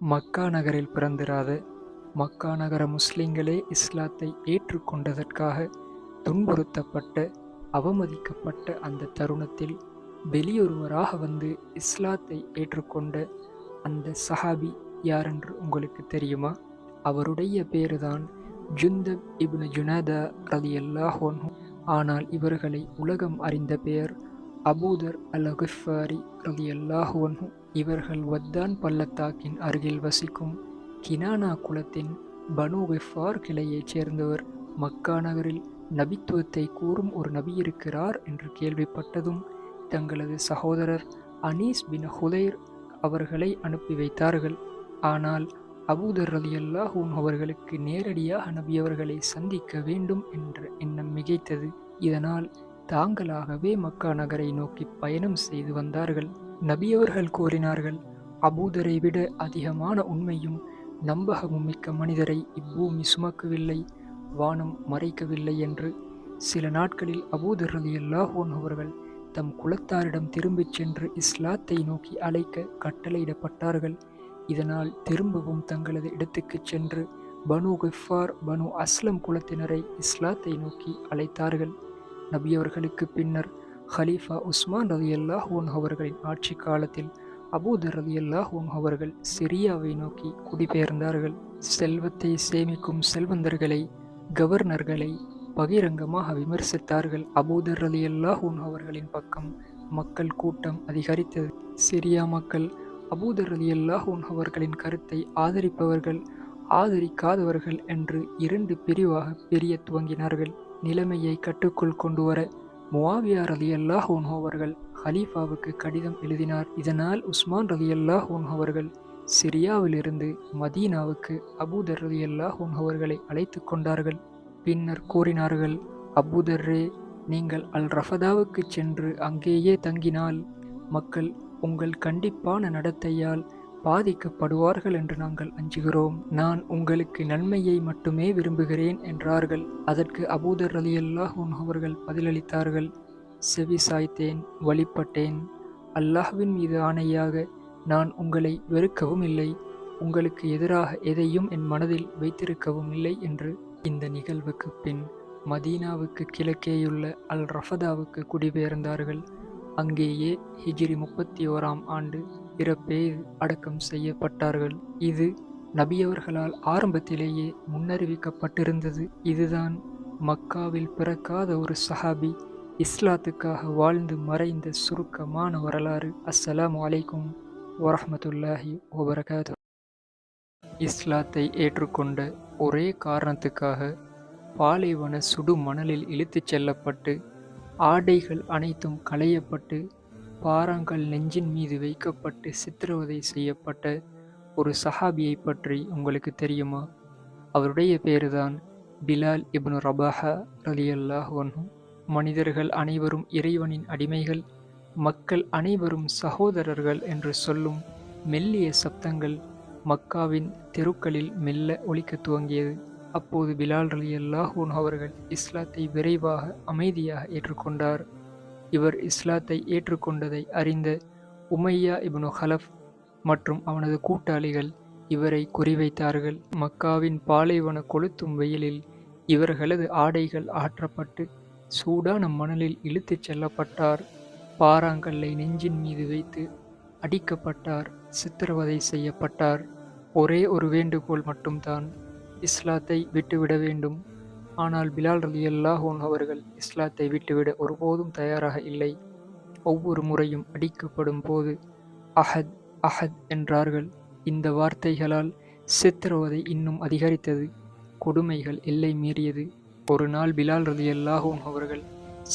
மக்கா நகரில் பிறந்திராத மக்கா நகர முஸ்லிம்களே இஸ்லாத்தை ஏற்றுக்கொண்டதற்காக துன்புறுத்தப்பட்ட அவமதிக்கப்பட்ட அந்த தருணத்தில் வெளியொருவராக வந்து இஸ்லாத்தை ஏற்றுக்கொண்ட அந்த சஹாபி யாரென்று உங்களுக்கு தெரியுமா? அவருடைய பேருதான் ஜுந்தப் இப்னு ஜுனதா ரதி அல்லாஹோன் ஆனால் இவர்களை உலகம் அறிந்த பெயர் அபூதர் அல் அகுஃபாரி ரதி அல்லாஹோன்ஹு இவர்கள் வத்தான் பள்ளத்தாக்கின் அருகில் வசிக்கும் கினானா குலத்தின் பனு வெஃபார் கிளையைச் சேர்ந்தவர். மக்கா நகரில் நபித்துவத்தை கூறும் ஒரு நபி இருக்கிறார் என்று கேள்விப்பட்டதும் தங்களது சகோதரர் அனீஸ் பின் ஹுதைர் அவர்களை அனுப்பி வைத்தார்கள். ஆனால் அபூதர் ரலி அல்லாஹூன் அவர்களுக்கு நேரடியாக நபி அவர்களை சந்திக்க வேண்டும் என்ற எண்ணம் மிகைத்தது. இதனால் தாங்களாகவே மக்கா நகரை நோக்கி பயணம் செய்து வந்தார்கள். நபியவர்கள் கூறினார்கள் அபூதரை விட அதிகமான உண்மையும் நம்பகமும் மிக்க மனிதரை இப்பூமி சுமக்கவில்லை வானம் மறைக்கவில்லை என்று சில நாட்களில் அபூதர் ரலி அல்லாஹோன் அவர்கள் தம் குலத்தாரிடம் திரும்பிச் சென்று இஸ்லாத்தை நோக்கி அழைக்க கட்டளையிடப்பட்டார்கள். இதனால் திரும்பவும் தங்களது இடத்துக்குச் சென்று பனு கிஃபார் பனு அஸ்லம் குலத்தினரை இஸ்லாத்தை நோக்கி அழைத்தார்கள். நபியவர்களுக்கு பின்னர் ஹலீஃபா உஸ்மான் ரதி அல்லாஹூன் அவர்களின் ஆட்சி காலத்தில் அபூதர் ரதி அல்லாஹூன் அவர்கள் சிரியாவை நோக்கி குடிபெயர்ந்தார்கள். செல்வத்தை சேமிக்கும் செல்வந்தர்களை கவர்னர்களை பகிரங்கமாக விமர்சித்தார்கள். அபூதர் ரதி அல்லாஹூன் அவர்களின் பக்கம் மக்கள் கூட்டம் அதிகரித்தது. சிரியா மக்கள் அபூதர் அலி அல்லாஹூன் அவர்களின் கருத்தை ஆதரிப்பவர்கள் ஆதரிக்காதவர்கள் என்று இரண்டு பிரிவாக பிரிய துவங்கினார்கள். நிலைமையை கட்டுக்குள் கொண்டு வர முவாவியார் அலி அல்லாஹூன் அவர்கள் ஹலீஃபாவுக்கு கடிதம் எழுதினார். இதனால் உஸ்மான் ரலி ஹோன் அவர்கள் சிரியாவிலிருந்து மதீனாவுக்கு அபூதர் ரலி அல்லாஹூன் அவர்களை அழைத்து கொண்டார்கள். பின்னர் கூறினார்கள் அபூதர்ரே நீங்கள் அல் ரஃபதாவுக்கு சென்று அங்கேயே தங்கினால் மக்கள் உங்கள் கண்டிப்பான நடத்தையால் பாதிக்கப்படுவார்கள் என்று நாங்கள் அஞ்சுகிறோம். நான் உங்களுக்கு நன்மையை மட்டுமே விரும்புகிறேன் என்றார்கள். அதற்கு அபூதர் அலி அல்லாஹூன் அவர்கள் பதிலளித்தார்கள். செவி சாய்த்தேன் வழிபட்டேன். அல்லாஹ்வின் மீது ஆணையாக நான் உங்களை வெறுக்கவும் இல்லை. உங்களுக்கு எதிராக எதையும் என் மனதில் வைத்திருக்கவும் இல்லை என்று இந்த நிகழ்வுக்கு பின் மதீனாவுக்கு கிழக்கேயுள்ள அல் ரஃபதாவுக்கு குடிபெயர்ந்தார்கள். அங்கேயே ஹிஜ்ரி முப்பத்தி ஓராம் ஆண்டு இறப்பே அடக்கம் செய்யப்பட்டார்கள். இது நபியவர்களால் ஆரம்பத்திலேயே முன்னறிவிக்கப்பட்டிருந்தது. இதுதான் மக்காவில் பிறக்காத ஒரு சஹாபி இஸ்லாத்துக்காக வாழ்ந்து மறைந்த சுருக்கமான வரலாறு. அஸ்ஸலாம் வலைக்கும் வரமத்துல்லாஹி வபரகாது இஸ்லாத்தை ஏற்றுக்கொண்ட ஒரே காரணத்துக்காக பாலைவன சுடு மணலில் இழுத்துச் செல்லப்பட்டு ஆடைகள் அனைத்தும் களையப்பட்டு பாறாங்கல் நெஞ்சின் மீது வைக்கப்பட்டு சித்திரவதை செய்யப்பட்ட ஒரு சஹாபியை பற்றி உங்களுக்கு தெரியுமா? அவருடைய பேருதான் பிலால் இப்னு ரபாஹா ரலி மனிதர்கள் அனைவரும் இறைவனின் அடிமைகள் மக்கள் அனைவரும் சகோதரர்கள் என்று சொல்லும் மெல்லிய சப்தங்கள் மக்காவின் தெருக்களில் மெல்ல ஒழிக்க துவங்கியது. அப்போது பிலால் ரலி அல்லாஹூன் அவர்கள் இஸ்லாத்தை விரைவாக அமைதியாக ஏற்றுக்கொண்டார். இவர் இஸ்லாத்தை ஏற்றுக்கொண்டதை அறிந்த உமையா இப்னு ஹலஃப் மற்றும் அவனது கூட்டாளிகள் இவரை குறிவைத்தார்கள். மக்காவின் பாலைவன கொளுத்தும் வெயிலில் இவர்களது ஆடைகள் ஆற்றப்பட்டு சூடான மணலில் இழுத்துச் செல்லப்பட்டார். பாறாங்கல்லை நெஞ்சின் மீது வைத்து அடிக்கப்பட்டார். சித்திரவதை செய்யப்பட்டார். ஒரே ஒரு வேண்டுகோள் மட்டும்தான். இஸ்லாத்தை விட்டுவிட வேண்டும். ஆனால் பிலால் ரலி அல்லாஹோன் அவர்கள் இஸ்லாத்தை விட்டுவிட ஒருபோதும் தயாராக இல்லை. ஒவ்வொரு முறையும் அடிக்கப்படும் போது அஹத் அஹத் என்றார்கள். இந்த வார்த்தைகளால் சித்திரவதை இன்னும் அதிகரித்தது. கொடுமைகள் எல்லை மீறியது. ஒரு நாள் பிலால் ரதி அல்லாஹோன் அவர்கள்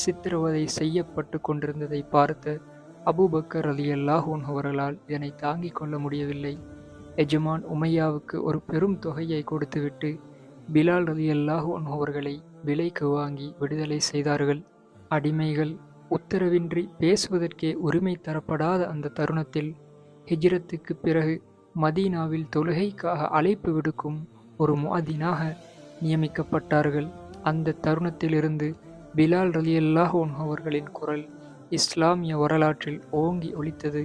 சித்திரவதை செய்யப்பட்டு கொண்டிருந்ததை பார்த்த அபுபக்கர் அலி அல்லாஹூன் அவர்களால் இதனை தாங்கிக் கொள்ள முடியவில்லை. எஜமான் உமையாவுக்கு ஒரு பெரும் தொகையை கொடுத்துவிட்டு பிலால் ரதி அல்லாஹூன் அவர்களை விலைக்கு வாங்கி விடுதலை செய்தார்கள். அடிமைகள் உத்தரவின்றி பேசுவதற்கே உரிமை தரப்படாத அந்த தருணத்தில் ஹிஜ்ரத்துக்கு பிறகு மதீனாவில் தொழுகைக்காக அழைப்பு விடுக்கும் ஒரு முஅதினாக நியமிக்கப்பட்டார்கள். அந்த தருணத்திலிருந்து பிலால் ரலி அல்லாஹோன் அவர்களின் குரல் இஸ்லாமிய வரலாற்றில் ஓங்கி ஒழித்தது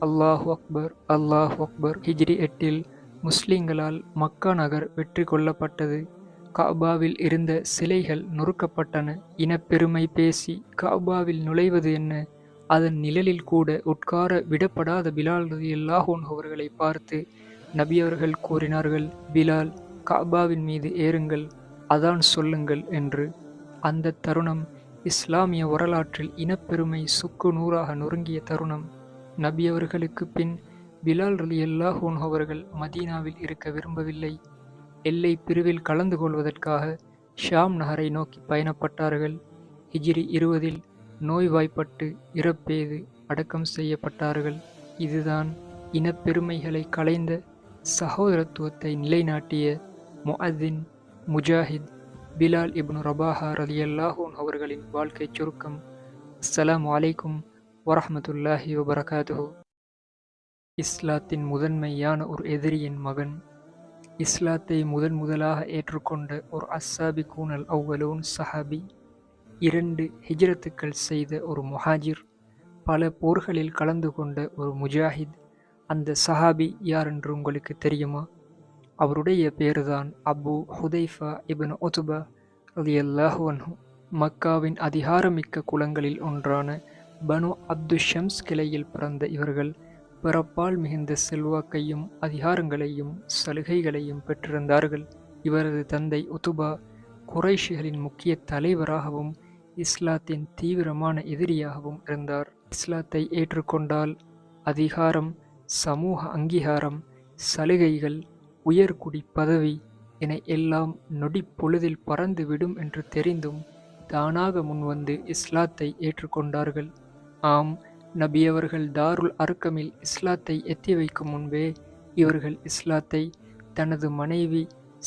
அல்லாஹ் அக்பர் அல்லாஹ் அக்பர் ஹிஜ்ரி எட்டில் முஸ்லிம்களால் மக்கா நகர் வெற்றி கொள்ளப்பட்டது. காபாவில் இருந்த சிலைகள் நொறுக்கப்பட்டன. இனப்பெருமை பேசி காபாவில் நுழைவது என்ன? அதன் நிழலில் கூட உட்கார விடப்படாத பிலால் எல்லாஹோன் அவர்களை பார்த்து நபி அவர்கள் கூறினார்கள் பிலால் காபாவின் மீது ஏறுங்கள் அதான் சொல்லுங்கள் என்று. அந்த தருணம் இஸ்லாமிய வரலாற்றில் இனப்பெருமை சுக்கு நூறாக நொறுங்கிய தருணம். நபி அவர்களுக்கு பின் பிலால் அலி அல்லாஹூன் அவர்கள் மதீனாவில் இருக்க விரும்பவில்லை. எல்லை பிரிவில் கலந்து கொள்வதற்காக ஷாம் நகரை நோக்கி பயணப்பட்டார்கள். ஹிஜிரி இருபதில் நோய்வாய்ப்பட்டு இறப்பேது அடக்கம் செய்யப்பட்டார்கள். இதுதான் இனப்பெருமைகளை களைந்த சகோதரத்துவத்தை நிலைநாட்டிய முஹதீன் முஜாஹித் பிலால் இப்னு ரபாஹா ரலியல்லாஹூன் அவர்களின் வாழ்க்கை சுருக்கம். அஸ்ஸலாமு வலைக்கும் வரமத்துல்லாஹி வபரகாதுஹு இஸ்லாத்தின் முதன்மையான ஒரு எதிரியின் மகன். இஸ்லாத்தை முதன் முதலாக ஏற்றுக்கொண்ட ஒரு அஸ்ஸாபி கூனல் அவ்வலோன் சஹாபி இரண்டு ஹிஜ்ரத்துக்கள் செய்த ஒரு முஹாஜிர் பல போர்களில் கலந்து கொண்ட ஒரு முஜாஹித். அந்த சஹாபி யார் என்று உங்களுக்கு தெரியுமா? அவருடைய பேருதான் அபு ஹுதைஃபா இபின் ஒதுபா ரலியல்லாஹு அன்ஹு. மக்காவின் அதிகாரமிக்க குலங்களில் ஒன்றான பனு அப்து ஷம்ஸ் கிளையில் பிறந்த இவர்கள் பிறப்பால் மிகுந்த செல்வாக்கையும் அதிகாரங்களையும் சலுகைகளையும் பெற்றிருந்தார்கள். இவரது தந்தை உத்துபா குறைஷிகளின் முக்கிய தலைவராகவும் இஸ்லாத்தின் தீவிரமான எதிரியாகவும் இருந்தார். இஸ்லாத்தை ஏற்றுக்கொண்டால் அதிகாரம் சமூக அங்கீகாரம் சலுகைகள் உயர்குடி பதவி என எல்லாம் நொடி பொழுதில் பறந்துவிடும் என்று தெரிந்தும் தானாக முன்வந்து இஸ்லாத்தை ஏற்றுக்கொண்டார்கள். ஆம் நபியவர்கள் தாருல் அர்க்கமில் இஸ்லாத்தை எத்தி வைக்கும் முன்பே இவர்கள் இஸ்லாத்தை தனது மனைவி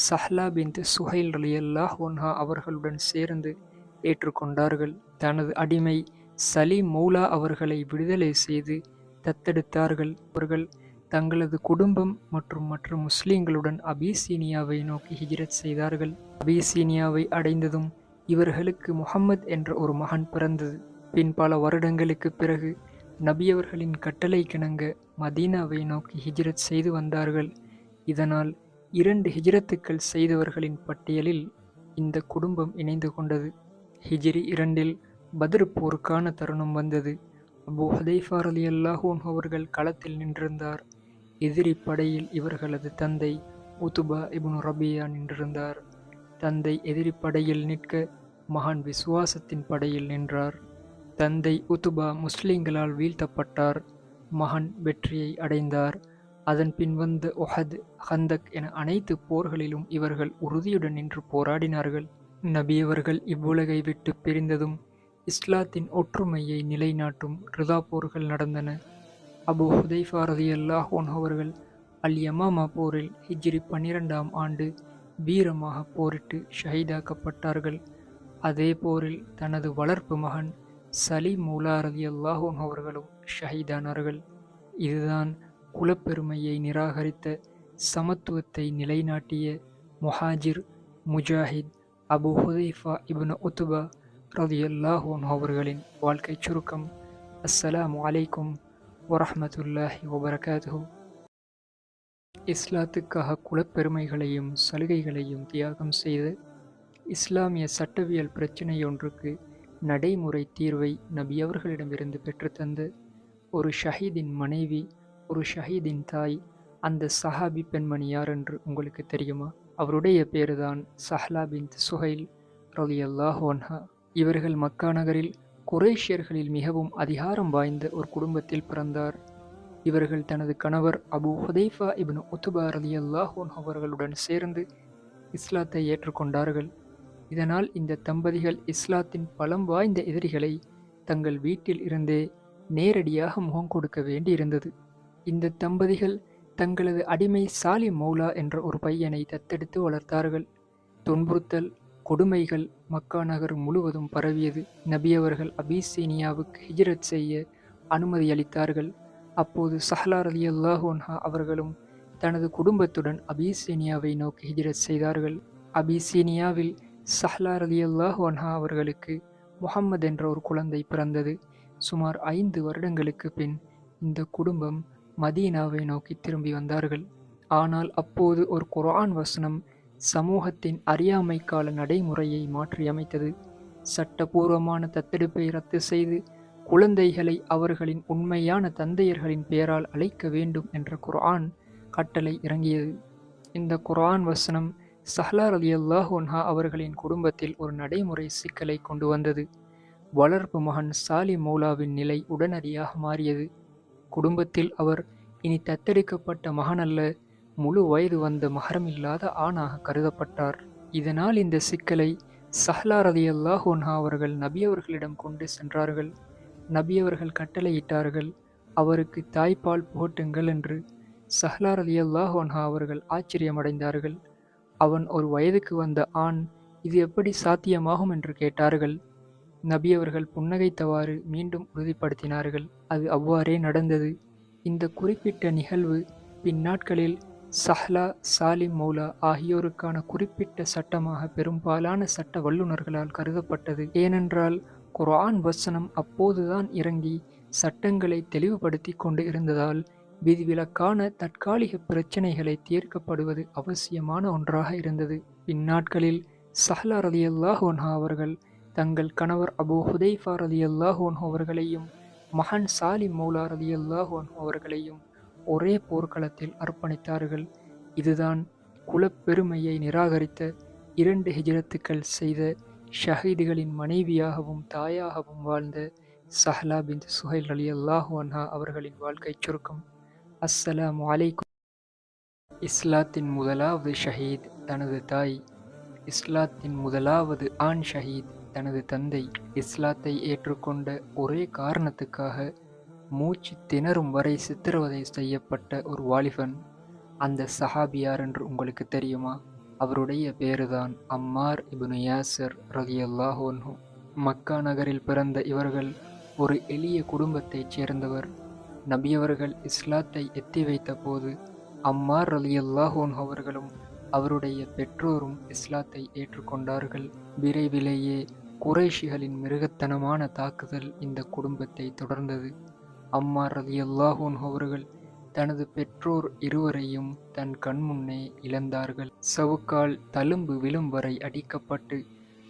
சஹ்லா பின் சுஹைல் அலியல்லாஹ் ஒன்ஹா அவர்களுடன் சேர்ந்து ஏற்றுக்கொண்டார்கள். தனது அடிமை சலீம் மௌலா அவர்களை விடுதலை செய்து தத்தெடுத்தார்கள். அவர்கள் தங்களது குடும்பம் மற்றும் மற்ற முஸ்லீம்களுடன் அபிசீனியாவை நோக்கி ஹிஜ்ரத் செய்தார்கள். அபிசீனியாவை அடைந்ததும் இவர்களுக்கு முகம்மது என்ற ஒரு மகன் பிறந்தது. பின் பல வருடங்களுக்கு பிறகு நபியவர்களின் கட்டளை கிணங்க மதீனாவை நோக்கி ஹிஜ்ரத் செய்து வந்தார்கள். இதனால் இரண்டு ஹிஜ்ரத்துக்கள் செய்தவர்களின் பட்டியலில் இந்த குடும்பம் இணைந்து கொண்டது. ஹிஜ்ரி இரண்டில் பத்ர் போருக்கான தருணம் வந்தது. அபு ஹதைஃபார் அலி அல்லாஹூன் அவர்கள் களத்தில் நின்றிருந்தார். எதிரி படையில் இவர்களது தந்தை உத்துபா இபுன் ரபியா நின்றிருந்தார். தந்தை எதிரி படையில் நிற்க மகான் விசுவாசத்தின் படையில் நின்றார். தந்தை உத்துபா முஸ்லிம்களால் வீழ்த்தப்பட்டார். மகன் வெற்றியை அடைந்தார். அதன் பின் வந்த ஒஹத் ஹந்தக் என அனைத்து போர்களிலும் இவர்கள் உறுதியுடன் நின்று போராடினார்கள். நபியவர்கள் இவ்வுலகை விட்டு பிரிந்ததும் இஸ்லாத்தின் ஒற்றுமையை நிலைநாட்டும் ரிதா போர்கள் நடந்தன. அபு ஹுதைஃபா ரதி அல்லாஹோன் அவர்கள் அல் யமாமா போரில் ஹிஜ்ரி பன்னிரெண்டாம் ஆண்டு வீரமாக போரிட்டு ஷஹீதாக்கப்பட்டார்கள். அதே போரில் தனது வளர்ப்பு மகன் சலீம் மூலா ரதி அல்லாஹோன் அவர்களும் ஷஹீதானார்கள். இதுதான் குலப்பெருமையை நிராகரித்த சமத்துவத்தை நிலைநாட்டிய முஹாஜிர் முஜாஹித் அபு ஹுதைஃபா இப்னு உத்துபா ரதியல்லாஹூன் அவர்களின் வாழ்க்கை சுருக்கம். அஸ்ஸலாம் அலைக்கும் வரஹமத்துல்லாஹி வபரகாத்து இஸ்லாத்துக்காக குலப்பெருமைகளையும் சலுகைகளையும் தியாகம் செய்து இஸ்லாமிய சட்டவியல் பிரச்சினை ஒன்றுக்கு நடைமுறை தீர்வை நபி அவர்களிடமிருந்து பெற்றுத்தந்த ஒரு ஷஹீதின் மனைவி ஒரு ஷஹீதின் தாய் அந்த சஹாபி பெண்மணி யார் என்று உங்களுக்கு தெரியுமா? அவருடைய பேருதான் சஹ்லா பின் சுஹைல் ரலி அல்லாஹோன்ஹா இவர்கள் மக்கா நகரில் குரேஷியர்களில் மிகவும் அதிகாரம் வாய்ந்த ஒரு குடும்பத்தில் பிறந்தார். இவர்கள் தனது கணவர் அபு ஹுதைஃபா இப்னு உத்துபா ரலி அல்லாஹோன் அவர்களுடன் சேர்ந்து இஸ்லாத்தை ஏற்றுக்கொண்டார்கள். இதனால் இந்த தம்பதிகள் இஸ்லாத்தின் பலம் வாய்ந்த எதிரிகளை தங்கள் வீட்டில் இருந்தே நேரடியாக முகம் கொடுக்க வேண்டியிருந்தது. இந்த தம்பதிகள் தங்களது அடிமை சாலி மௌலா என்ற ஒரு பையனை தத்தெடுத்து வளர்த்தார்கள். துன்புறுத்தல் கொடுமைகள் மக்கா நகர் முழுவதும் பரவியது. நபியவர்கள் அபிசீனியாவுக்கு ஹிஜ்ரத் செய்ய அனுமதி அளித்தார்கள். அப்போது சஹலார் அலி அல்லாஹோன்ஹா அவர்களும் தனது குடும்பத்துடன் அபிசீனியாவை நோக்கி ஹிஜ்ரத் செய்தார்கள். அபிசீனியாவில் சஹ்லார் அலி அல்லாஹோன்ஹா அவர்களுக்கு முகம்மது என்ற ஒரு குழந்தை பிறந்தது. சுமார் ஐந்து வருடங்களுக்கு பின் இந்த குடும்பம் மதீனாவை நோக்கி திரும்பி வந்தார்கள். ஆனால் அப்போது ஒரு குரான் வசனம் சமூகத்தின் அறியாமை கால நடைமுறையை மாற்றியமைத்தது சட்டபூர்வமான தத்தெடுப்பை ரத்து செய்து குழந்தைகளை அவர்களின் உண்மையான தந்தையர்களின் பெயரால் அழைக்க வேண்டும் என்ற குர்ஆன் கட்டளை இறங்கியது. இந்த குரான் வசனம் சஹ்லார் அலி அல்லாஹோன்ஹா அவர்களின் குடும்பத்தில் ஒரு நடைமுறை சிக்கலை கொண்டு வந்தது. வளர்ப்பு மகன் சாலி மௌலாவின் நிலை உடனடியாக மாறியது. குடும்பத்தில் அவர் இனி தத்தெடுக்கப்பட்ட மகனல்ல முழு வயது வந்த மகரமில்லாத ஆணாக கருதப்பட்டார். இதனால் இந்த சிக்கலை சஹ்லார் அலி அல்லாஹோன்ஹா அவர்கள் நபியவர்களிடம் கொண்டு சென்றார்கள். நபியவர்கள் கட்டளையிட்டார்கள் அவருக்கு தாய்ப்பால் புகட்டுங்கள் என்று. சஹ்லார் அலி அல்லாஹோன்ஹா அவர்கள் ஆச்சரியமடைந்தார்கள். அவன் ஒரு வயதுக்கு வந்த ஆண் இது எப்படி சாத்தியமாகும் என்று கேட்டார்கள். நபி அவர்கள் புன்னகைத்தவாறு மீண்டும் உறுதிப்படுத்தினார்கள். அது அவ்வாறே நடந்தது. இந்த குறிப்பிட்ட நிகழ்வு பின்னாட்களில் சஹ்லா சாலிம் மௌலா ஆகியோருக்கான குறிப்பிட்ட சட்டமாக பெரும்பாலான சட்ட வல்லுநர்களால் கருதப்பட்டது. ஏனென்றால் குர்ஆன் வசனம் அப்போதுதான் இறங்கி சட்டங்களை தெளிவுபடுத்தி கொண்டு இருந்ததால் விதிவிலக்கான தற்காலிக பிரச்சனைகளை தீர்க்கப்படுவது அவசியமான ஒன்றாக இருந்தது. இந்நாட்களில் சஹ்லா ரதி அல்லாஹோன்ஹா அவர்கள் தங்கள் கணவர் அபு ஹுதைஃபா ரதி அல்லாஹோன் அவர்களையும் மகன் சாலிம் மௌலா ரதி அல்லாஹோன் அவர்களையும் ஒரே போர்க்களத்தில் அர்ப்பணித்தார்கள். இதுதான் குலப்பெருமையை நிராகரித்த இரண்டு ஹிஜரத்துக்கள் செய்த ஷஹீதுகளின் மனைவியாகவும் தாயாகவும் வாழ்ந்த சஹ்லா பின் சுஹைல் அலி அல்லாஹு அன்ஹா அவர்களின் வாழ்க்கை சுருக்கம். அஸ்ஸலாமு அலைக்கும். இஸ்லாத்தின் முதலாவது ஷஹீத் தனது தாய். இஸ்லாத்தின் முதலாவது ஆண் ஷஹீத் தனது தந்தை. இஸ்லாத்தை ஏற்றுக்கொண்ட ஒரே காரணத்துக்காக மூச்சு திணறும் வரை சித்திரவதை செய்யப்பட்ட ஒரு வாலிபன். அந்த சஹாபியார் என்று உங்களுக்கு தெரியுமா? அவருடைய பேருதான் அம்மார் இபுனு யாசர் ரதி அல்லாஹோன்ஹு மக்கா நகரில் பிறந்த இவர்கள் ஒரு எளிய குடும்பத்தைச் சேர்ந்தவர். நபியவர்கள் இஸ்லாத்தை எத்தி வைத்த போது அம்மார் அலி அல்லாஹோன் அவர்களும் அவருடைய பெற்றோரும் இஸ்லாத்தை ஏற்றுக்கொண்டார்கள். விரைவிலேயே குறைஷிகளின் மிருகத்தனமான தாக்குதல் இந்த குடும்பத்தை தொடர்ந்தது. அம்மார் அலி அல்லாஹோன் அவர்கள் தனது பெற்றோர் இருவரையும் தன் கண்முன்னே இழந்தார்கள். சவுக்கால் தழும்பு விழும் வரை அடிக்கப்பட்டு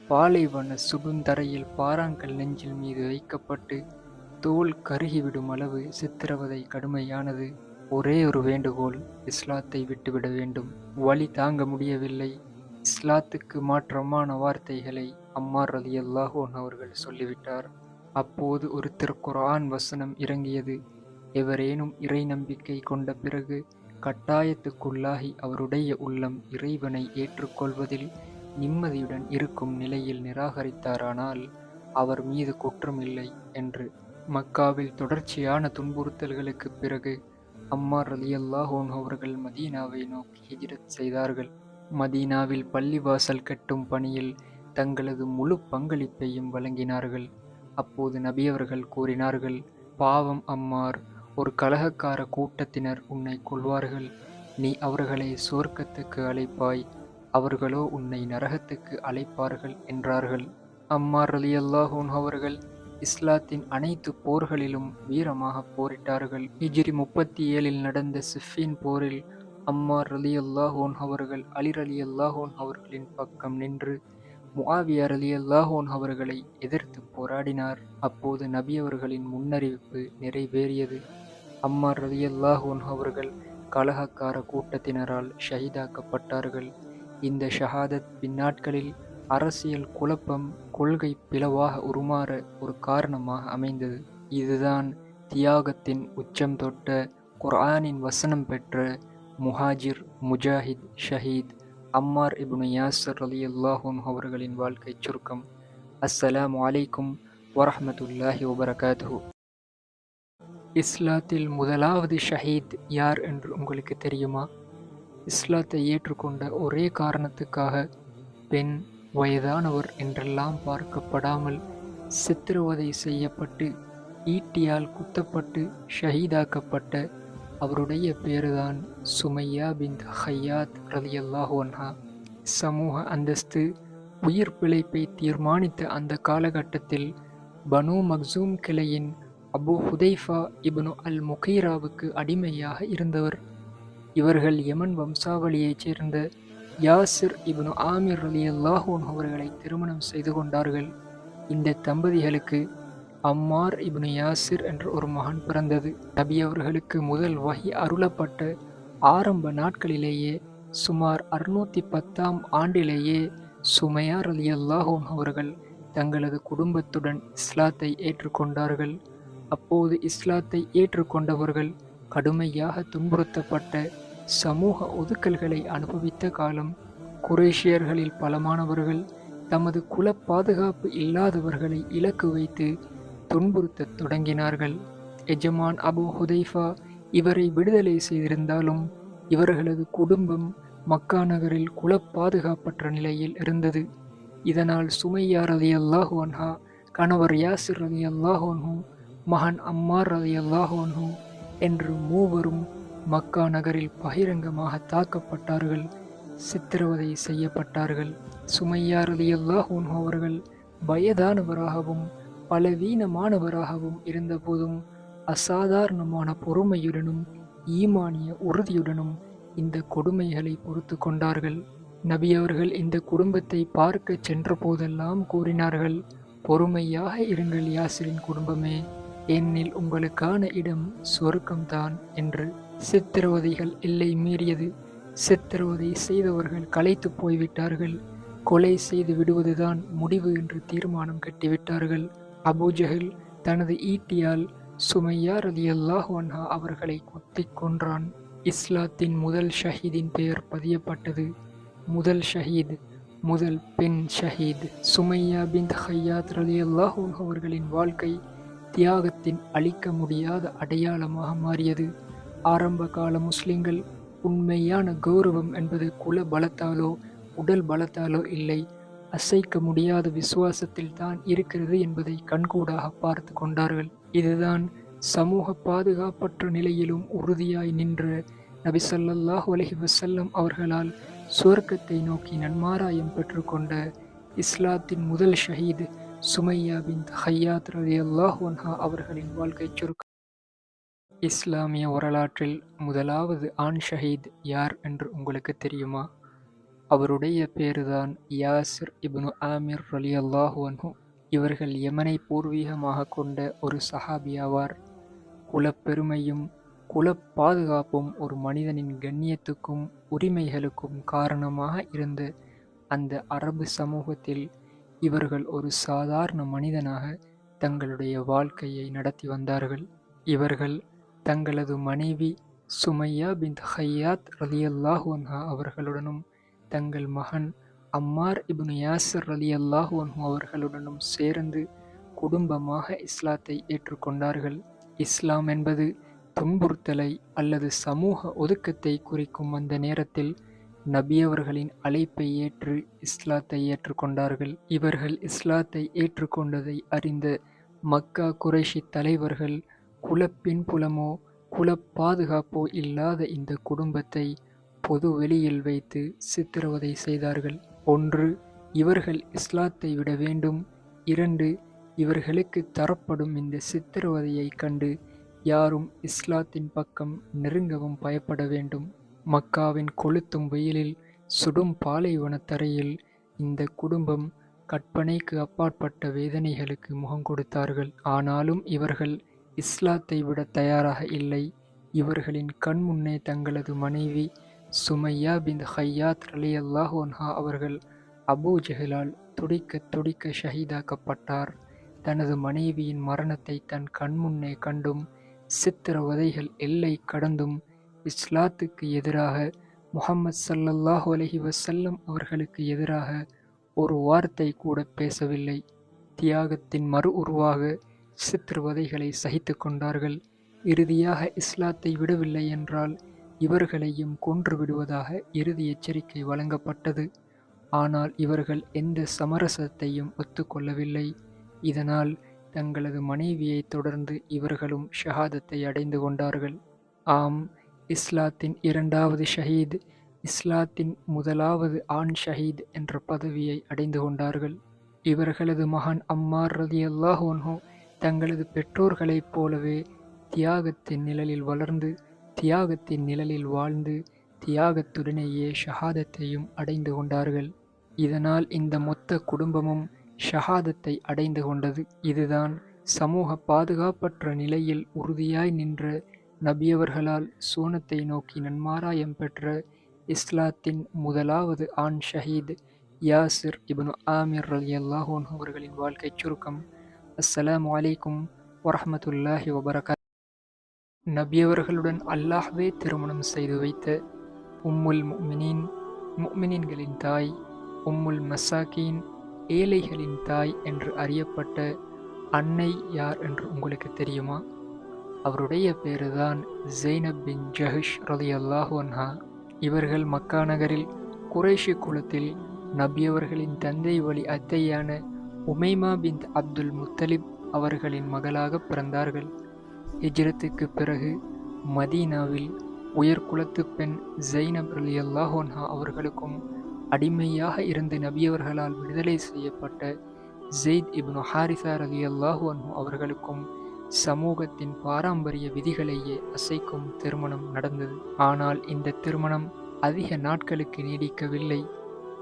பாலைவன சுடுந்தரையில் பாறாங்கல் நெஞ்சில் மீது வைக்கப்பட்டு தோல் கருகிவிடும் அளவு சித்திரவதை கடுமையானது. ஒரே ஒரு வேண்டுகோள் இஸ்லாத்தை விட்டுவிட வேண்டும். வழி தாங்க முடியவில்லை. இஸ்லாத்துக்கு மாற்றமான வார்த்தைகளை அம்மார் அலி அல்லாஹோன் அவர்கள் சொல்லிவிட்டார். அப்போது ஒரு திருக்குரான் வசனம் இறங்கியது. எவரேனும் இறை நம்பிக்கை கொண்ட பிறகு கட்டாயத்துக்குள்ளாகி அவருடைய உள்ளம் இறைவனை ஏற்றுக்கொள்வதில் நிம்மதியுடன் இருக்கும் நிலையில் நிராகரித்தாரானால் அவர் மீது குற்றமில்லை என்று மக்காவில் தொடர்ச்சியான துன்புறுத்தல்களுக்கு பிறகு அம்மார் அலி அல்லாஹோன் அவர்கள் மதீனாவை நோக்கி ஹிஜ்ரத் செய்தார்கள். மதீனாவில் பள்ளிவாசல் கட்டும் பணியில் தங்களது முழு பங்களிப்பையும் வழங்கினார்கள். அப்போது நபியவர்கள் கூறினார்கள் பாவம் அம்மார் ஒரு கலகக்கார கூட்டத்தினர் உன்னை கொள்வார்கள் நீ அவர்களை சுவர்க்கத்துக்கு அழைப்பாய் அவர்களோ உன்னை நரகத்துக்கு அழைப்பார்கள் என்றார்கள். அம்மார் அலி அல்லாஹூன் அவர்கள் இஸ்லாத்தின் அனைத்து போர்களிலும் வீரமாக போரிட்டார்கள். ஹிஜிரி முப்பத்தி ஏழில் நடந்த சிஃபின் போரில் அம்மார் அலி அல்லாஹோன் அவர்கள் அலிர் அலி அல்லாஹோன் அவர்களின் பக்கம் நின்று முவாவியர் அலி அல்லாஹோன் அவர்களை எதிர்த்து போராடினார். அப்போது நபி அவர்களின் முன்னறிவிப்பு நிறைவேறியது. அம்மார் அலி அல்லாஹோன் அவர்கள் கலகக்கார கூட்டத்தினரால் ஷஹீதாக்கப்பட்டார்கள். இந்த ஷஹாதத் பின்னாட்களில் அரசியல் குழப்பம் கொள்கை பிளவாக உருமாற ஒரு காரணமாக அமைந்தது. இதுதான் தியாகத்தின் உச்சம் தொட்ட குர்ஆனின் வசனம் பெற்ற முஹாஜிர் முஜாஹித் ஷஹீத் அம்மார் இப்னு யாசர் அலி அல்லாஹூன் அவர்களின் வாழ்க்கை சுருக்கம். அஸ்ஸலாம் வலைக்கும் வரஹமத்துல்லாஹி வபரகாத்துஹு. இஸ்லாத்தில் முதலாவது ஷஹீத் யார் என்று உங்களுக்கு தெரியுமா? இஸ்லாத்தை ஏற்றுக்கொண்ட ஒரே காரணத்துக்காக பெண் வயதானவர் என்றெல்லாம் பார்க்கப்படாமல் சித்திரவதை செய்யப்பட்டு ஈட்டியால் குத்தப்பட்டு ஷஹீதாக்கப்பட்ட அவருடைய பேருதான் சுமையா பின் ஹையாத் ரலி அல்லாஹோன்ஹா சமூக அந்தஸ்து உயிர் பிழைப்பை தீர்மானித்த அந்த காலகட்டத்தில் பனு மக்சூம் கிளையின் அபு ஹுதைஃபா இப்னு அல் முகைராவுக்கு அடிமையாக இருந்தவர். இவர்கள் யமன் வம்சாவளியைச் சேர்ந்த யாசிர் இப்னு ஆமிர் அலி அல்லாஹூன் அவர்களை திருமணம் செய்து கொண்டார்கள். இந்த தம்பதிகளுக்கு அம்மார் இப்னு யாசிர் என்ற ஒரு மகன் பிறந்தது. நபி அவர்களுக்கு முதல் வகி அருளப்பட்ட ஆரம்ப நாட்களிலேயே சுமார் அறுநூத்தி பத்தாம் ஆண்டிலேயே சுமையார் அலி அல்லாஹோன் அவர்கள் தங்களது குடும்பத்துடன் இஸ்லாத்தை ஏற்றுக்கொண்டார்கள். அப்போது இஸ்லாத்தை ஏற்றுக்கொண்டவர்கள் கடுமையாக துன்புறுத்தப்பட்ட சமூக ஒதுக்கல்களை அனுபவித்த காலம் குரேஷியர்களில் பலமானவர்கள் தமது குல பாதுகாப்பு இல்லாதவர்களை இலக்கு வைத்து துன்புறுத்தத் தொடங்கினார்கள். எஜமான் அபு ஹுதைஃபா இவரை விடுதலை செய்திருந்தாலும் இவர்களது குடும்பம் மக்கா நகரில் குல பாதுகாப்பற்ற நிலையில் இருந்தது. இதனால் சுமையா ரதி அல்லாஹு அன்ஹா கணவர் யாசிர் ரதி அல்லாஹு மகன் அம்மார் ரதி அல்லாஹு என்று மூவரும் மக்கா நகரில் பகிரங்கமாக தாக்கப்பட்டார்கள். சித்திரவதை செய்யப்பட்டார்கள். சுமையா ரதி அவர்கள் வயதானவராகவும் பலவீனமானவராகவும் இருந்தபோதும் அசாதாரணமான பொறுமையுடனும் ஈமானிய உறுதியுடனும் இந்த கொடுமைகளை பொறுத்து கொண்டார்கள். நபி அவர்கள் இந்த குடும்பத்தை பார்க்க சென்ற போதெல்லாம் கூறினார்கள் பொறுமையாக இருங்கள் யாசிரின் குடும்பமே என்னில் உங்களுக்கான இடம் சொர்க்கம்தான் என்று. சித்திரவதைகள் எல்லை மீறியது. சித்திரவதை செய்தவர்கள் களைத்து போய்விட்டார்கள். கொலை செய்து விடுவதுதான் முடிவு என்று தீர்மானம் கட்டிவிட்டார்கள். அபூஜஹில் தனது ஈட்டியால் சுமையா ரதி அல்லாஹ் அவர்களை குத்தி கொன்றான். இஸ்லாத்தின் முதல் ஷஹீதின் பெயர் பதியப்பட்டது. முதல் ஷஹீத் முதல் பெண் ஷஹீத். சுமையா பின் ஹையாத் ரலி அல்லாஹூன் அவர்களின் வாழ்க்கை தியாகத்தின் அழிக்க முடியாத அடையாளமாக மாறியது. ஆரம்ப கால முஸ்லிம்கள் உண்மையான கௌரவம் என்பது குல பலத்தாலோ உடல் பலத்தாலோ இல்லை. அசைக்க முடியாத விசுவாசத்தில் தான் இருக்கிறது என்பதை கண்கூடாக பார்த்து கொண்டார்கள். இதுதான் சமூக பாதுகாப்பற்ற நிலையிலும் உறுதியாய் நின்ற நபி ஸல்லல்லாஹு அலஹி வசல்லம் அவர்களால் சுவர்க்கத்தை நோக்கி நன்மாராயம் பெற்றுக்கொண்ட இஸ்லாத்தின் முதல் ஷஹீத் சுமையா பின் ஹையாத் ரலியல்லாஹு அன்ஹா அவர்களின் வாழ்க்கை சுருக்கம். இஸ்லாமிய வரலாற்றில் முதலாவது ஆண் ஷஹீத் யார் என்று உங்களுக்கு தெரியுமா? அவருடைய பேருதான் யாசிர் இப்னு ஆமிர் ரலியல்லாஹு அன்ஹு. இவர்கள் யமனை பூர்வீகமாக கொண்ட ஒரு சஹாபியாவார் குலப்பெருமையும் குல பாதுகாப்பும் ஒரு மனிதனின் கண்ணியத்துக்கும் உரிமைகளுக்கும் காரணமாக இருந்த அந்த அரபு சமூகத்தில் இவர்கள் ஒரு சாதாரண மனிதனாக தங்களுடைய வாழ்க்கையை நடத்தி வந்தார்கள். இவர்கள் தங்களது மனைவி சுமையா பின் ஹையாத் ரலியல்லாஹு அன்ஹா அவர்களுடனும் தங்கள் மகன் அம்மார் இபுன் யாசர் ரலியல்லாஹு அன்ஹு அவர்களுடனும் சேர்ந்து குடும்பமாக இஸ்லாத்தை ஏற்றுக்கொண்டார்கள். இஸ்லாம் என்பது துன்புறுத்தலை அல்லது சமூக ஒதுக்கத்தை குறிக்கும் அந்த நேரத்தில் நபியவர்களின் அழைப்பை ஏற்று இஸ்லாத்தை ஏற்றுக்கொண்டார்கள். இவர்கள் இஸ்லாத்தை ஏற்றுக்கொண்டதை அறிந்த மக்கா குறைஷி தலைவர்கள் குலப்பின் புலமோ பாதுகாப்போ இல்லாத இந்த குடும்பத்தை பொது வெளியில் வைத்து சித்திரவதை செய்தார்கள். ஒன்று இவர்கள் இஸ்லாத்தை விட வேண்டும். இரண்டு இவர்களுக்கு தரப்படும் இந்த சித்திரவதையை கண்டு யாரும் இஸ்லாத்தின் பக்கம் நெருங்கவும் பயப்பட வேண்டும். மக்காவின் கொளுத்தும் வெயிலில் சுடும் பாலைவன தரையில் இந்த குடும்பம் கற்பனைக்கு அப்பாற்பட்ட வேதனைகளுக்கு முகம் கொடுத்தார்கள். ஆனாலும் இவர்கள் இஸ்லாத்தை விட தயாராக இல்லை. இவர்களின் கண் முன்னே தங்களது மனைவி சுமையா பின் ஹையாத் அலி அல்லாஹோன்ஹா அவர்கள் அபூ ஜஹலால் துடிக்க துடிக்க ஷஹீதாக்கப்பட்டார். தனது மனைவியின் மரணத்தை தன் கண்முன்னே கண்டும் சித்திரவதைகள் எல்லை கடந்தும் இஸ்லாத்துக்கு எதிராக முகமது சல்லல்லாஹு அலஹி வசல்லம் அவர்களுக்கு எதிராக ஒரு வார்த்தை கூட பேசவில்லை. தியாகத்தின் மறு உருவாக சித்திரவதைகளை சகித்து கொண்டார்கள். இறுதியாக இஸ்லாத்தை விடவில்லை என்றால் இவர்களையும் கொன்று விடுவதாக இறுதி எச்சரிக்கை வழங்கப்பட்டது. ஆனால் இவர்கள் எந்த சமரசத்தையும் ஒத்துக்கொள்ளவில்லை இதனால் தங்களது மனைவியை தொடர்ந்து இவர்களும் ஷஹாதத்தை அடைந்து கொண்டார்கள். ஆம் இஸ்லாத்தின் இரண்டாவது ஷஹீத் இஸ்லாத்தின் முதலாவது ஆண் ஷஹீத் என்ற பதவியை அடைந்து கொண்டார்கள். இவர்களது மகன் அம்மார் ரதி அல்லாஹோன்ஹோ தங்களது பெற்றோர்களைப் போலவே தியாகத்தின் நிழலில் வளர்ந்து தியாகத்தின் நிழலில் வாழ்ந்து தியாகத்துடனேயே ஷஹாதத்தையும் அடைந்து கொண்டார்கள். இதனால் இந்த மொத்த குடும்பமும் ஷஹாதத்தை அடைந்து கொண்டது. இதுதான் சமூக பாதுகாப்பற்ற நிலையில் உறுதியாய் நின்ற நபியவர்களால் சூனத்தை நோக்கி நன்மாராயம் பெற்ற இஸ்லாத்தின் முதலாவது ஆண் ஷஹீத் யாசிர் இபனு ஆமிர் அலி அல்லாஹோன் அவர்களின் வாழ்க்கை சுருக்கம். அஸ்ஸலாம் வலைக்கும் வரமத்துல்லாஹி வபரகா நபியவர்களுடன் அல்லாஹ்வே திருமணம் செய்து வைத்த உம்முல் முக்மினின் முக்மினின்களின் தாய் உம்முல் மசாக்கீன் ஏழைகளின் தாய் என்று அறியப்பட்ட அன்னை யார் என்று உங்களுக்கு தெரியுமா? அவருடைய பேருதான் ஜெய்னப் பின் ஜஹிஷ் ரதி அல்லாஹு அன்ஹா. இவர்கள் மக்கா நகரில் குறைஷி குலத்தில் நபியவர்களின் தந்தை வழி அத்தையான உமைமா பின் அப்துல் முத்தலிப் அவர்களின் மகளாக பிறந்தார்கள். ஹிஜ்ரத்துக்கு பிறகு மதீனாவில் உயர்குலத்து பெண் ஜெய்னப் அலி அல்லாஹோன்ஹா அவர்களுக்கும் அடிமையாக இருந்து நபியவர்களால் விடுதலை செய்யப்பட்ட ஜெயித் இப்னு ஹாரிசார் அலி அல்லாஹு அவர்களுக்கும் சமூகத்தின் பாரம்பரிய விதிகளையே அசைக்கும் திருமணம் நடந்தது. ஆனால் இந்த திருமணம் அதிக நாட்களுக்கு நீடிக்கவில்லை.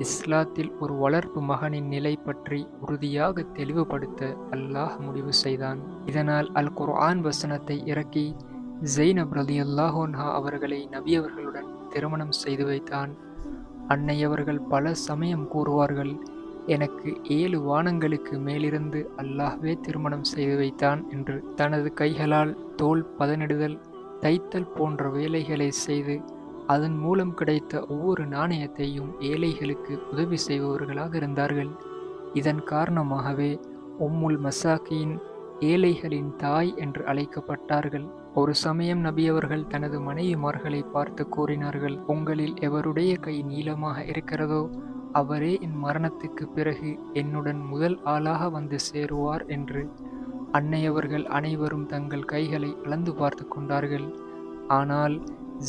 இஸ்லாத்தில் ஒரு வளர்ப்பு மகனின் நிலை பற்றி உறுதியாக தெளிவுபடுத்த அல்லாஹ் முடிவு செய்தான். இதனால் அல் குர்ஆன் வசனத்தை இறக்கி ஜெய்னப் ரலி அல்லாஹோன்ஹா அவர்களை நபியவர்களுடன் திருமணம் செய்து வைத்தான். அன்னையவர்கள் பல சமயம் கூறுவார்கள் எனக்கு ஏழு வானங்களுக்கு மேலிருந்து அல்லாஹ்வே திருமணம் செய்து வைத்தான் என்று. தனது கைகளால் தோல் பதனிடுதல் தைத்தல் போன்ற வேலைகளை செய்து அதன் மூலம் கிடைத்த ஒவ்வொரு நாணயத்தையும் ஏழைகளுக்கு உதவி செய்பவர்களாக இருந்தார்கள். இதன் காரணமாகவே உம்முல் மசாக்கியின் ஏழைகளின் தாய் என்று அழைக்கப்பட்டார்கள். ஒரு சமயம் நபியவர்கள் தனது மனைவிமார்களை பார்த்து கூறினார்கள் உங்களில் எவருடைய கை நீளமாக இருக்கிறதோ அவரே என் மரணத்துக்கு பிறகு என்னுடன் முதல் ஆளாக வந்து சேருவார் என்று அன்னையவர்கள் அனைவரும் தங்கள் கைகளை அளந்து பார்த்து கொண்டார்கள். ஆனால்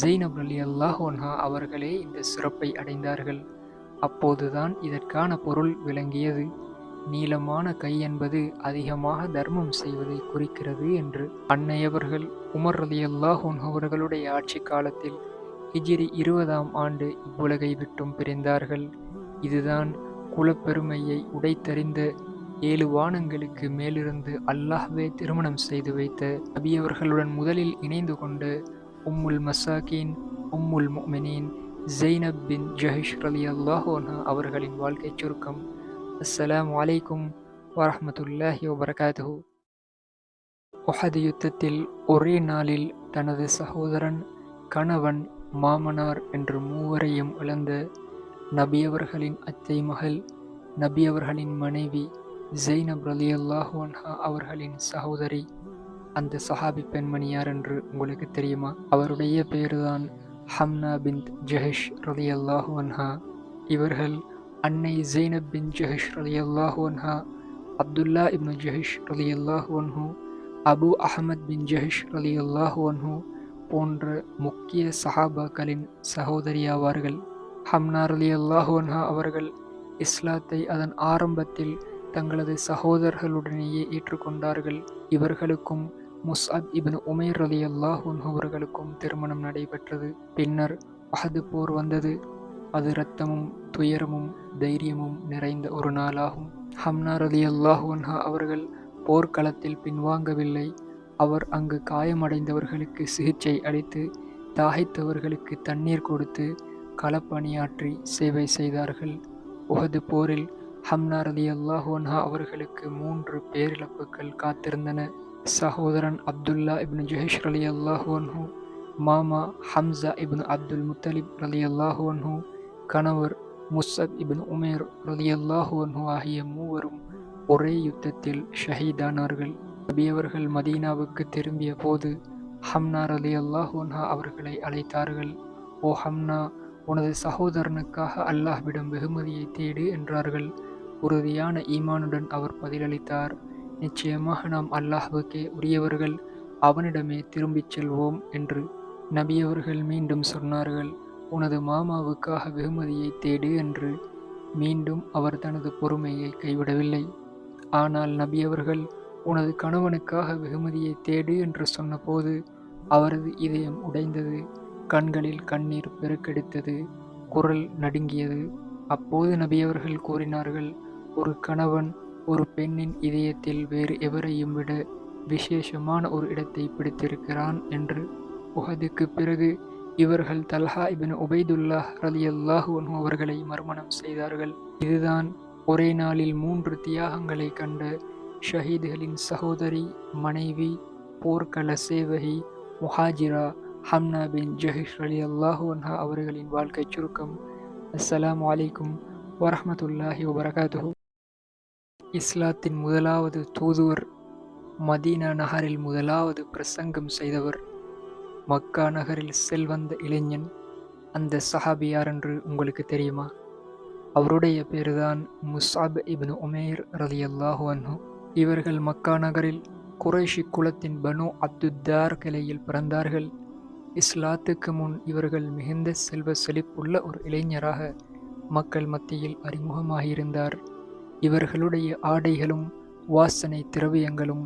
ஜெய்னப் அலி அல்லாஹோன்ஹா அவர்களே இந்த சிறப்பை அடைந்தார்கள். அப்போதுதான் இதற்கான பொருள் விளங்கியது. நீளமான கை என்பது அதிகமாக தர்மம் செய்வதை குறிக்கிறது என்று அன்னையவர்கள் உமர் அலி அல்லாஹோன் அவர்களுடைய ஆட்சி காலத்தில் ஹிஜிரி இருபதாம் ஆண்டு இவ்வுலகை விட்டும் பிரிந்தார்கள். இதுதான் குலப்பெருமையை உடைத்தறிந்த ஏழு வானங்களுக்கு மேலிருந்து அல்லாஹ்வே திருமணம் செய்து வைத்த அபியவர்களுடன் முதலில் இணைந்து கொண்டு உம்முல் மசாக்கீன் உம்முல் முக்மினின் ஜெய்னப் பின் ஜஹிஷ் அலி அல்லாஹோனா அவர்களின் வாழ்க்கை சுருக்கம் அஸ்ஸலாம் வலைக்கும் வரமத்துல்லாஹி வபரகாத்துஹு ஒஹது யுத்தத்தில் ஒரே நாளில் தனது சகோதரன் கணவன் மாமனார் என்று மூவரையும் இழந்த நபியவர்களின் அத்தை மகள் நபியவர்களின் மனைவி ஜெய்னப் ரலி அல்லாஹுவன்ஹா அவர்களின் சகோதரி அந்த சஹாபி பெண்மணி யார் என்று உங்களுக்கு தெரியுமா? அவருடைய பேருதான் ஹம்னா பின் ஜஹிஷ் ரலி அல்லாஹுவன்ஹா இவர்கள் அன்னை ஜெய்னப் பின் ஜஹிஷ் ரலி அல்லாஹுவன்ஹா அப்துல்லா இப்னு ஜஹிஷ் ரலி அல்லாஹுவன்ஹூ அபு அஹமத் பின் ஜஹிஷ் ரலி அல்லாஹுவன்ஹூ போன்ற முக்கிய சஹாபாக்களின் சகோதரியாவார்கள் ஹம்னா அலி அல்லாஹுவன்ஹா அவர்கள் இஸ்லாத்தை அதன் ஆரம்பத்தில் தங்களது சகோதரர்களுடனேயே ஏற்றுக்கொண்டார்கள். இவர்களுக்கும் முஸ்அப் இபின் உமேர் அலி அல்லாஹூன் அவர்களுக்கும் திருமணம் நடைபெற்றது. பின்னர் அஹது போர் வந்தது. அது இரத்தமும் துயரமும் தைரியமும் நிறைந்த ஒரு நாளாகும். ஹம்னார் அலி அல்லாஹூன்ஹா அவர்கள் போர்க்களத்தில் பின்வாங்கவில்லை. அவர் அங்கு காயமடைந்தவர்களுக்கு சிகிச்சை அளித்து தாகைத்தவர்களுக்கு தண்ணீர் கொடுத்து களப்பணியாற்றி சேவை செய்தார்கள். உகது போரில் ஹம்னார் அலி அல்லாஹோன்ஹா அவர்களுக்கு மூன்று பேரிழப்புகள் காத்திருந்தன. சகோதரன் அப்துல்லா இப்னு ஜுஹேஷ் அலி அல்லாஹோன்ஹூ மாமா Hamza ibn Abdul Muttalib Ali அல்லாஹோன்ஹூ கணவர் முஸ்ஸத் இப்னு உமேர் அலி அல்லாஹோன்ஹூ ஆகிய மூவரும் ஒரே யுத்தத்தில் ஷஹீதானார்கள். நபியவர்கள் மதீனாவுக்கு திரும்பிய போது ஹம்னார் அலி அல்லாஹுவன்ஹா அவர்களை அழைத்தார்கள். ஓ ஹம்னா உனது சகோதரனுக்காக அல்லாஹ்விடம் வெகுமதியை தேடு என்றார்கள். உறுதியான ஈமானுடன் அவர் பதிலளித்தார். நிச்சயமாக நாம் அல்லாஹ்வுக்கே உரியவர்கள் அவனிடமே திரும்பிச் செல்வோம் என்று நபியவர்கள் மீண்டும் சொன்னார்கள். உனது மாமாவுக்காக வெகுமதியை தேடு என்று மீண்டும் அவர் தனது பொறுமையை கைவிடவில்லை. ஆனால் நபியவர்கள் உனது கணவனுக்காக வெகுமதியை தேடு என்று சொன்னபோது அவரது இதயம் உடைந்தது. கண்களில் கண்ணீர் பெருக்கெடுத்தது. குரல் நடுங்கியது. அப்போது நபியவர்கள் கூறினார்கள் ஒரு கணவன் ஒரு பெண்ணின் இதயத்தில் வேறு எவரையும் விட விசேஷமான ஒரு இடத்தை பிடித்திருக்கிறான் என்று உஹதுக்கு பிறகு இவர்கள் தல்ஹா இபின் உபைதுல்லாஹ் ரலி அல்லாஹு அவர்களை மறுமணம் செய்தார்கள். இதுதான் ஒரே நாளில் மூன்று தியாகங்களை கண்ட ஷஹீதுகளின் சகோதரி மனைவி போர்க்கள சேவகி முஹாஜிரா ஹம்னா பின் ஜஹிஷ் அலி அல்லாஹு அன்ஹா அவர்களின் வாழ்க்கை சுருக்கம். அஸ்ஸலாம் வலைக்கும் வரமத்துல்லாஹி வபரகாத்து இஸ்லாத்தின் முதலாவது தூதுவர் மதீனா நகரில் முதலாவது பிரசங்கம் செய்தவர் மக்கா நகரில் செல்வந்த இளைஞன். அந்த சஹாபி யார் என்று உங்களுக்கு தெரியுமா? அவருடைய பேருதான் முசாப் இப்னு உமேர் ரதி அல்லாஹு அன்ஹு. இவர்கள் மக்கா நகரில் குறைஷி குலத்தின் பனு அப்துத்தார் கிளையில் பிறந்தார்கள். இஸ்லாத்துக்கு முன் இவர்கள் மிகுந்த செல்வ செழிப்புள்ள ஒரு இளைஞராக மக்கள் மத்தியில் அறிமுகமாகியிருந்தார். இவர்களுடைய ஆடைகளும் வாசனை திரவியங்களும்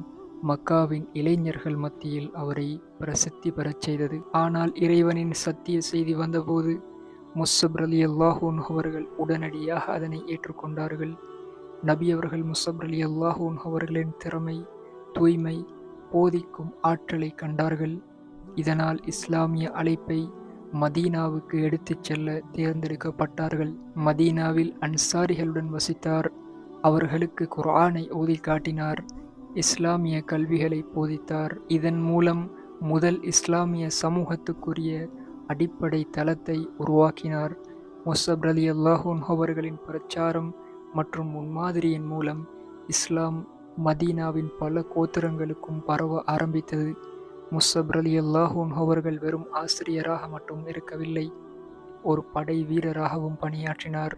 மக்காவின் இளைஞர்கள் மத்தியில் அவரை பிரசித்தி பெறச் செய்தது. ஆனால் இறைவனின் சத்திய செய்தி வந்தபோது முசப் அலி அல்லாஹூன் அவர்கள் உடனடியாக அதனை ஏற்றுக்கொண்டார்கள். நபி அவர்கள் முசப் அலி அல்லாஹூன் அவர்களின் திறமை தூய்மை போதிக்கும் ஆற்றலை கண்டார்கள். இதனால் இஸ்லாமிய அழைப்பை மதீனாவுக்கு எடுத்துச் செல்ல தேர்ந்தெடுக்கப்பட்டார்கள். மதீனாவில் அன்சாரிகளுடன் வசித்தார் அவர்களுக்கு குர்ஆனை ஓதி காட்டினார். இஸ்லாமிய கல்விகளை போதித்தார். இதன் மூலம் முதல் இஸ்லாமிய சமூகத்துக்குரிய அடிப்படை தளத்தை உருவாக்கினார். மொசப் அலி அல்லாஹூன் அவர்களின் பிரச்சாரம் மற்றும் முன்மாதிரியின் மூலம் இஸ்லாம் மதீனாவின் பல கோத்திரங்களுக்கும் பரவ ஆரம்பித்தது. முசப் அலி அல்லாஹூன் அவர்கள் வெறும் ஆசிரியராக மட்டும் இருக்கவில்லை ஒரு படை வீரராகவும் பணியாற்றினார்.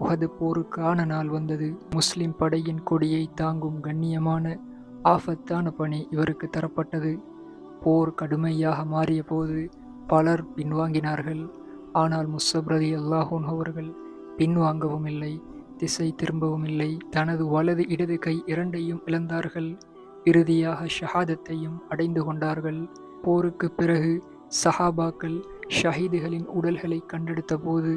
உகது போருக்கான நாள் வந்தது. முஸ்லிம் படையின் கொடியை தாங்கும் கண்ணியமான ஆபத்தான பணி இவருக்கு தரப்பட்டது. போர் கடுமையாக மாறிய போது பலர் பின்வாங்கினார்கள். ஆனால் முசப்ரதி அல்லாஹூன் அவர்கள் பின்வாங்கவும் இல்லை திசை திரும்பவும் இல்லை. தனது வலது இடது கை இரண்டையும் இழந்தார்கள். இறுதியாக ஷஹாதத்தையும் அடைந்து கொண்டார்கள். போருக்கு பிறகு சஹாபாக்கள் ஷஹீதுகளின் உடல்களை கண்டெடுத்த போது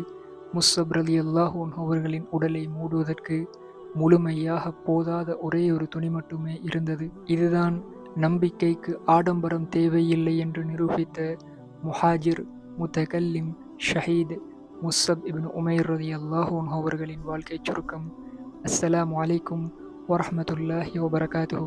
முஸ்ஸப் அலி அல்லாஹூன் அவர்களின் உடலை மூடுவதற்கு முழுமையாக போதாத ஒரே ஒரு துணி மட்டுமே இருந்தது. இதுதான் நம்பிக்கைக்கு ஆடம்பரம் தேவையில்லை என்று நிரூபித்த முஹாஜிர் முத்தகல்லிம் ஷஹீத் முஸ்ஸப் இபின் உமைர் ரதி அல்லாஹூன் அவர்களின் வாழ்க்கை சுருக்கம். அஸ்ஸலாம் வலைக்கும் வரமத்துல்லாஹி வபரகாத்து